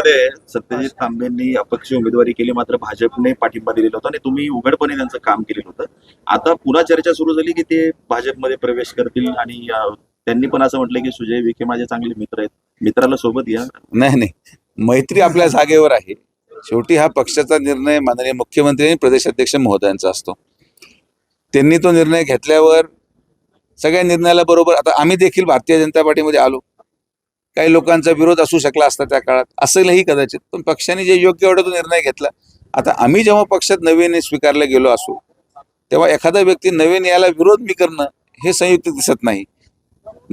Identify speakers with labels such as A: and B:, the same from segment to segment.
A: संगममध्ये सत्यजित तांबेंनी अपक्ष उमेदवारी केली मात्र भाजपने पाठिंबा दिलेला होता आणि तुम्ही उघडपणे त्यांचं काम केलेलं होतं. आता पुन्हा चर्चा सुरू झाली की ते भाजपमध्ये प्रवेश करतील आणि त्यांनी पण असं म्हटलं की सुजय विखे माझे चांगले मित्र आहेत. मित्राला सोबत घ्या
B: नाही नाही. मैत्री आपल्या जागेवर आहे. शेवटी हा पक्षाचा निर्णय माननीय मुख्यमंत्री आणि प्रदेशाध्यक्ष महोदयांचा असतो. त्यांनी तो निर्णय घेतल्यावर सगळ्या निर्णयाला बरोबर आता आम्ही देखील भारतीय जनता पार्टीमध्ये आलो. काही लोकांचा विरोध असू शकला असता त्या काळात असेलही कदाचित. पण पक्षाने जे योग्य वाटत तो निर्णय घेतला आता आम्ही जेव्हा पक्षात नवीन स्वीकारले गेलो असू तेव्हा एखादा व्यक्ती नवीन याला विरोध मी करणं हे संयुक्त दिसत नाही.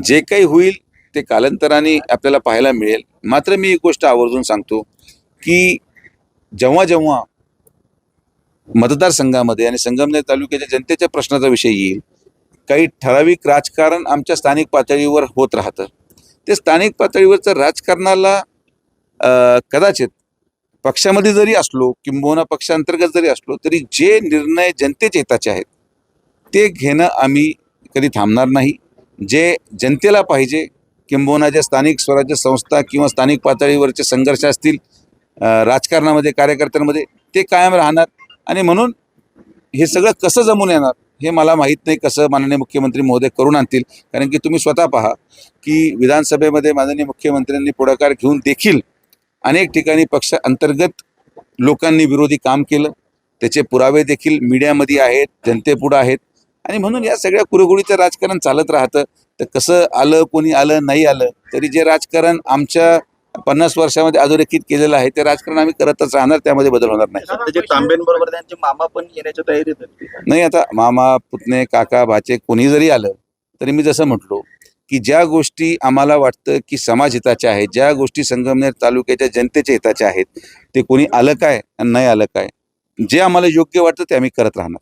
B: जे काही होईल ते कालांतराने आपल्याला पाहायला मिळेल. मात्र मी एक गोष्ट आवर्जून सांगतो की जेव्हा जेव्हा मतदारसंघामध्ये आणि संगमनेर तालुक्याच्या जनतेच्या प्रश्नाचा विषय येईल काही ठराविक राजकारण आमच्या स्थानिक पातळीवर होत राहतं. ते स्थानिक पातळीवरचं राजकारणाला कदाचित पक्षामध्ये जरी असलो किंबहुना पक्षांतर्गत जरी असलो तरी जे निर्णय जनतेच्या हिताचे आहेत ते घेणं आम्ही कधी थांबणार नाही. जे जनतेला पाहिजे किंबहुना ज्या स्थानिक स्वराज्य संस्था किंवा स्थानिक पातळीवरचे संघर्ष असतील राजकारणामध्ये कार्यकर्त्यांमध्ये ते कायम राहणार. आणि म्हणून हे सगळं कसं जमून येणार? हे मला माहीत नाही कसं माननीय मुख्यमंत्री महोदय करून आणतील. कारण की तुम्ही स्वतः पहा की विधानसभेमध्ये माननीय मुख्यमंत्र्यांनी पुढाकार घेऊन देखील अनेक ठिकाणी पक्ष अंतर्गत लोकांनी विरोधी काम केलं. त्याचे पुरावे देखील मीडियामध्ये आहेत जनतेपुढं आहेत. आणि म्हणून या सगळ्या कुरघोडीचं राजकारण चालत राहतं. तर कसं आलं कोणी आलं नाही आलं तरी जे राजकारण आमच्या पन्नास वर्षामध्ये अधोरेखित केलेलं आहे ते राजकारण आम्ही करतच राहणार त्यामध्ये बदल होणार नाही.
A: तांबेंबरोबर त्यांचे मामा पण येण्याच्या तयारीत आहेत.
B: नाही आता मामा पुतणे काका भाचे कोणी जरी आलं तरी मी जसं म्हटलो की ज्या गोष्टी आम्हाला वाटतं की समाज हिताच्या आहेत ज्या गोष्टी संगमनेर तालुक्याच्या जनतेच्या हिताच्या आहेत ते कोणी आलं काय आणि नाही आलं काय जे आम्हाला योग्य वाटतं ते आम्ही करत राहणार.